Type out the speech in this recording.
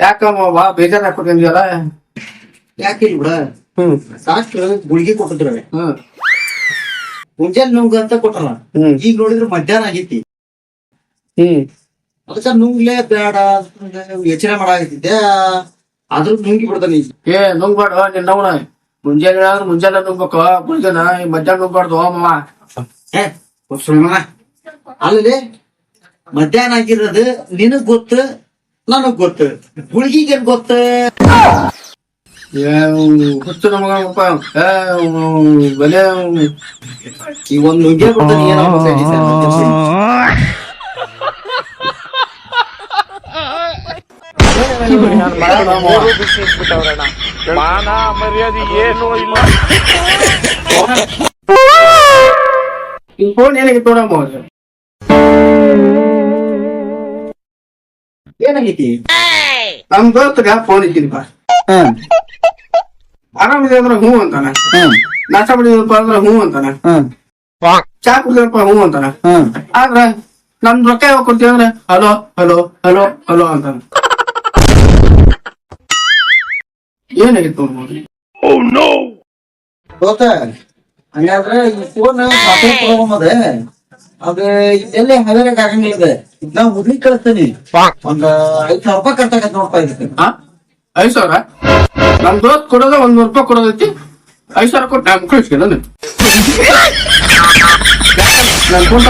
ಯಾಕಮ್ಮ ಬಾ ಬೇಜಾರ್ ಹಾಕೊಟ್ಟಿದ್ಯಲ್ಲ ಯಾಕಿಲ್ಲ ಬಿಡ? ಹ್ಮ್. ಸಾಕು ಗುಳಿಗೆ ಕೊಟ್ಟಿದ್ರವೆ ಹ್ಮ್. ಮುಂಜಾನೆ ನುಂಗ್ ಅಂತ ಕೊಟ್ರಲ್ಲ? ಹ್ಮ್. ಈಗ ನೋಡಿದ್ರೆ ಮಧ್ಯಾಹ್ನ ಆಗೈತಿ. ಹ್ಮ್. ಅದಕ್ಕ ನುಂಗ್ಲೇ ಬೇಡ ಯೋಚನೆ ಮಾಡಾಕತ್ತಿದ್ದೆ. ಆದ್ರೂ ನುಂಗಿ ಬಿಡ್ತಾನೆ ಈಗ. ಏ ನುಂಗ್ಬೇಡ ನಿನ್ನವನ ಮುಂಜಾನೆ ಆದ್ರೆ ಮುಂಜಾನೆ ನುಂಗ್ಬೇಕು. ಈ ಮಧ್ಯಾಹ್ನ ನುಂಗ್ಬಾರ್ದು ಮಾವ ಏ ಅಲ್ಲಿ ಮಧ್ಯಾಹ್ನ ಆಗಿರೋದು ನಿನಗ್ ಗೊತ್ತು ನನಗ್ ಗೊತ್ತು. ಗುಳಿಗಿಗೆ ಗೊತ್ತ? ಗೊತ್ತು ಹುಚ್ಚು ನಮಗಪ್ಪ ಬೆಲೆ ಈ ಒಂದ್ ನುಗ್ಗೆ ಏನೋ ಮಾನ ಮರ್ಯಾದೆ ಏನು ಇಲ್ಲ? ಫೋನ್ ಏನಾಗಿ ತೋರಬಹುದು ಏನಾಗೈತಿ ನಮ್ ದೋಸ್ತಗ ಫೋನ್ ಇಟ್ಟಿದ್ಪ ಹ್ಮ್. ಆರಾಮಿದೆ ಅಂದ್ರೆ ಹ್ಞೂ ಅಂತಾನ? ಹ್ಮ್. ನಾಷ್ಟ ಮಾಡಿದಪ್ಪ ಅಂದ್ರೆ ಹ್ಞೂ ಅಂತಾನ? ಹ್ಮ್. ಚಾ ಕುಡಿದಪ್ಪ ಹ್ಞೂ ಅಂತಾನ? ಹ್ಮ್. ಆದ್ರ ನಮ್ ರೊಕ್ಕ ಯಾವಾಗ ಕೊಡ್ತೀವಿ ಅಂದ್ರೆ ಹಲೋ ಹಲೋ ಹಲೋ ಹಲೋ ಅಂತಾನ. ಏನಾಗಿತ್ತು ನೋಡ್ಬೋದು ಹಂಗಾದ್ರೆ ಈ ಫೋನ್ ಖಾತೆ ಅದ ಅದ ಎಲ್ಲೇ ಹಗರಾಗ ಆಗಂಗಿಲ್ಲ ಇದೆ. ಇದ್ ನಾ ಹುಡ್ಲಿಕ್ ಕಳಿಸ್ತೀನಿ ಒಂದ್ ಐದ್ ಸಾವಿರ ರೂಪಾಯಿ ಕಟ್ಟಾಕತ್ ನೋಡ್ತಾ ಇದ್ದೀನಿ ಐದ್ ಸಾವಿರ? ನಮ್ ದೋಸ್ತ್ ಕೊಡೋದ ಒಂದ್ ನೂರ್ ರೂಪಾಯಿ ಕೊಡೋದೈತಿ ಐದ್ ಸಾವಿರ ಕೊಟ್ಟು ನಾನು ಕಳಿಸ್ತೀನಿ ನಾನು ನನ್ ಫೋನ್